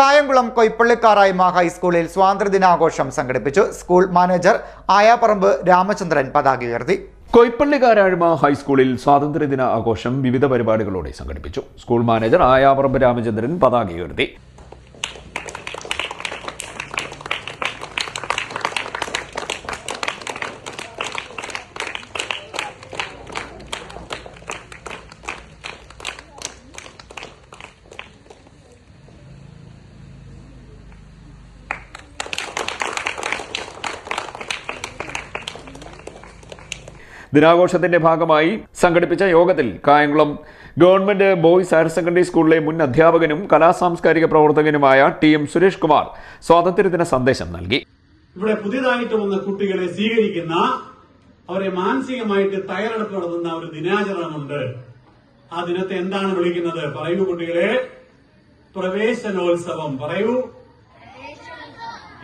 കായംകുളം കൊയ്പ്പള്ളിക്കാറായ്മ ഹൈസ്കൂളിൽ സ്വാതന്ത്ര്യദിനാഘോഷം സംഘടിപ്പിച്ചു. School manager Ayaparambu Ramachandran പതാക ഉയർത്തി. കൊയ്പ്പള്ളിക്കാരാഴ്മ ഹൈസ്കൂളിൽ സ്വാതന്ത്ര്യദിന ആഘോഷം വിവിധ പരിപാടികളോടെ സംഘടിപ്പിച്ചു. സ്കൂൾ മാനേജർ ആയാപറമ്പ് രാമചന്ദ്രൻ പതാക ഉയർത്തി. ദിനാഘോഷത്തിന്റെ ഭാഗമായി സംഘടിപ്പിച്ച യോഗത്തിൽ Kayamkulam government boys higher secondary സ്കൂളിലെ മുൻ അധ്യാപകനും കലാസാംസ്കാരിക പ്രവർത്തകനുമായ ടി എം സുരേഷ് കുമാർ സ്വാതന്ത്ര്യദിന സന്ദേശം നൽകി. ഇവിടെ പുതിയതായിട്ട് വന്ന കുട്ടികളെ സ്വീകരിക്കുന്ന അവരെ മാനസികമായിട്ട് തയ്യാറെടുപ്പ് നടത്തുന്ന ഒരു ദിനാചരണമുണ്ട്. ആ ദിനത്തെ എന്താണ് വിളിക്കുന്നത്? പറയൂ കുട്ടികളെ. പ്രവേശനോത്സവം. പറയൂ.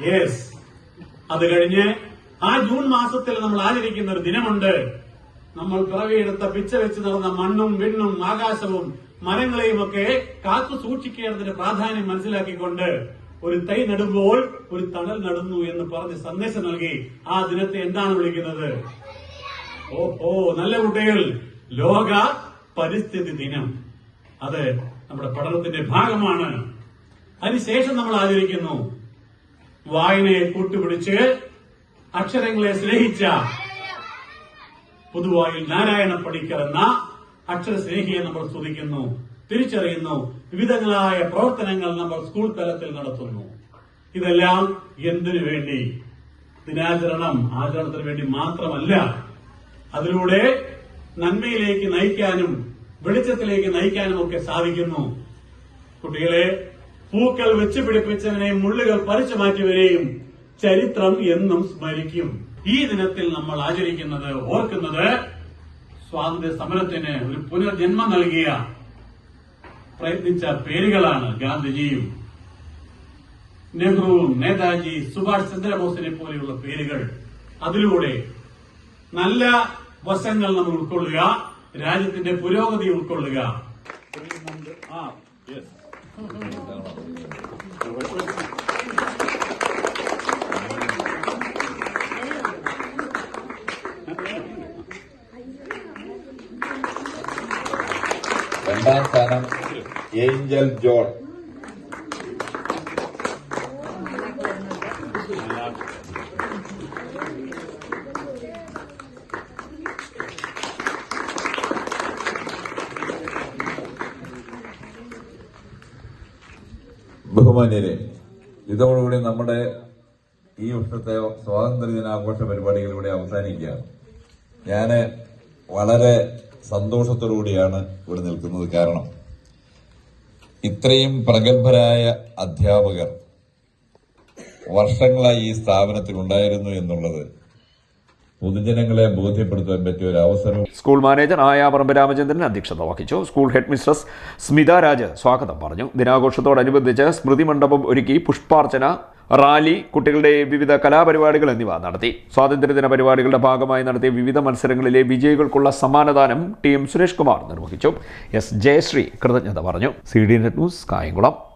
യെസ് അത് കഴിഞ്ഞ് ആ ജൂൺ മാസത്തിൽ നമ്മൾ ആചരിക്കുന്ന ഒരു ദിനമുണ്ട്. നമ്മൾ പിറവിയെടുത്ത പിച്ച വെച്ച് നടന്ന മണ്ണും വിണ്ണും ആകാശവും മരങ്ങളെയും ഒക്കെ കാത്തു സൂക്ഷിക്കേണ്ടതിന്റെ പ്രാധാന്യം മനസ്സിലാക്കിക്കൊണ്ട് ഒരു തൈ നടുമ്പോൾ ഒരു തണൽ നടുന്നു എന്ന് പറഞ്ഞ് സന്ദേശം നൽകി ആ ദിനത്തെ എന്താണ് വിളിക്കുന്നത്? ഓ ഓ നല്ല കുട്ടികൾ ലോക പരിസ്ഥിതി ദിനം. അത് നമ്മുടെ പഠനത്തിന്റെ ഭാഗമാണ്. അതിനുശേഷം നമ്മൾ ആചരിക്കുന്നു. വായനയെ കൂട്ടുപിടിച്ച് അക്ഷരങ്ങളെ സ്നേഹിച്ച പൊതുവായി നാരായണ പണിക്കർ എന്ന അക്ഷരസ്നേഹിയെ നമ്മൾ സ്തുതിക്കുന്നു തിരിച്ചറിയുന്നു വിവിധങ്ങളായ പ്രവർത്തനങ്ങൾ നമ്മൾ സ്കൂൾ തലത്തിൽ നടത്തുന്നു. ഇതെല്ലാം എന്തിനു വേണ്ടി? ദിനാചരണം ആചരണത്തിന് വേണ്ടി മാത്രമല്ല. അതിലൂടെ നന്മയിലേക്ക് നയിക്കാനും വെളിച്ചത്തിലേക്ക് നയിക്കാനും ഒക്കെ സാധിക്കുന്നു. കുട്ടികളെ പൂക്കൾ വെച്ച് പിടിപ്പിച്ചവനെയും മുള്ളുകൾ പറിച്ചു മാറ്റിയവരെയും ചരിത്രം എന്നും സ്മരിക്കും. ഈ ദിനത്തിൽ നമ്മൾ ആചരിക്കുന്നത് ഓർക്കുന്നത് സ്വാതന്ത്ര്യ സമരത്തിന് ഒരു പുനർജന്മം നൽകിയ പ്രയത്നിച്ച പേരുകളാണ് ഗാന്ധിജിയും നെഹ്റുവും നേതാജി സുഭാഷ് ചന്ദ്രബോസിനെ പോലെയുള്ള പേരുകൾ. അതിലൂടെ നല്ല വശങ്ങൾ നമ്മൾ ഉൾക്കൊള്ളുക രാജ്യത്തിന്റെ പുരോഗതി ഉൾക്കൊള്ളുക. ആ യെസ് രണ്ടാം സ്ഥാനം ഏഞ്ചൽ ജോൺ. ബഹുമാന്യരെ ഇതോടുകൂടി നമ്മുടെ ഈ വർഷത്തെ സ്വാതന്ത്ര്യ ദിനാഘോഷ പരിപാടികളിലൂടെ അവസാനിക്കുകയാണ്. ഞാൻ വളരെ സന്തോഷത്തോടുകൂടിയാണ് ഇവിടെ നിൽക്കുന്നത് കാരണം ഇത്രയും പ്രഗത്ഭരായ അധ്യാപകർ വർഷങ്ങളായി ഈ സ്ഥാപനത്തിൽ ഉണ്ടായിരുന്നു എന്നുള്ളത് പൊതുജനങ്ങളെ ബോധ്യപ്പെടുത്താൻ പറ്റിയ ഒരു അവസരം. സ്കൂൾ മാനേജർ ആയാപറമ്പ് രാമചന്ദ്രൻ അധ്യക്ഷത വഹിച്ചു. School head mistress Smitha Raj സ്വാഗതം പറഞ്ഞു. ദിനാഘോഷത്തോടനുബന്ധിച്ച് സ്മൃതി മണ്ഡപം ഒരുക്കി പുഷ്പാർച്ചന റാലി കുട്ടികളുടെ വിവിധ കലാപരിപാടികൾ എന്നിവ നടത്തി. സ്വാതന്ത്ര്യദിന പരിപാടികളുടെ ഭാഗമായി നടത്തിയ വിവിധ മത്സരങ്ങളിലെ വിജയികൾക്കുള്ള സമ്മാനദാനം ടി എം സുരേഷ് കുമാർ നിർവഹിച്ചു. എസ് ജയശ്രീ കൃതജ്ഞത പറഞ്ഞു. C D net news Kayamkulam.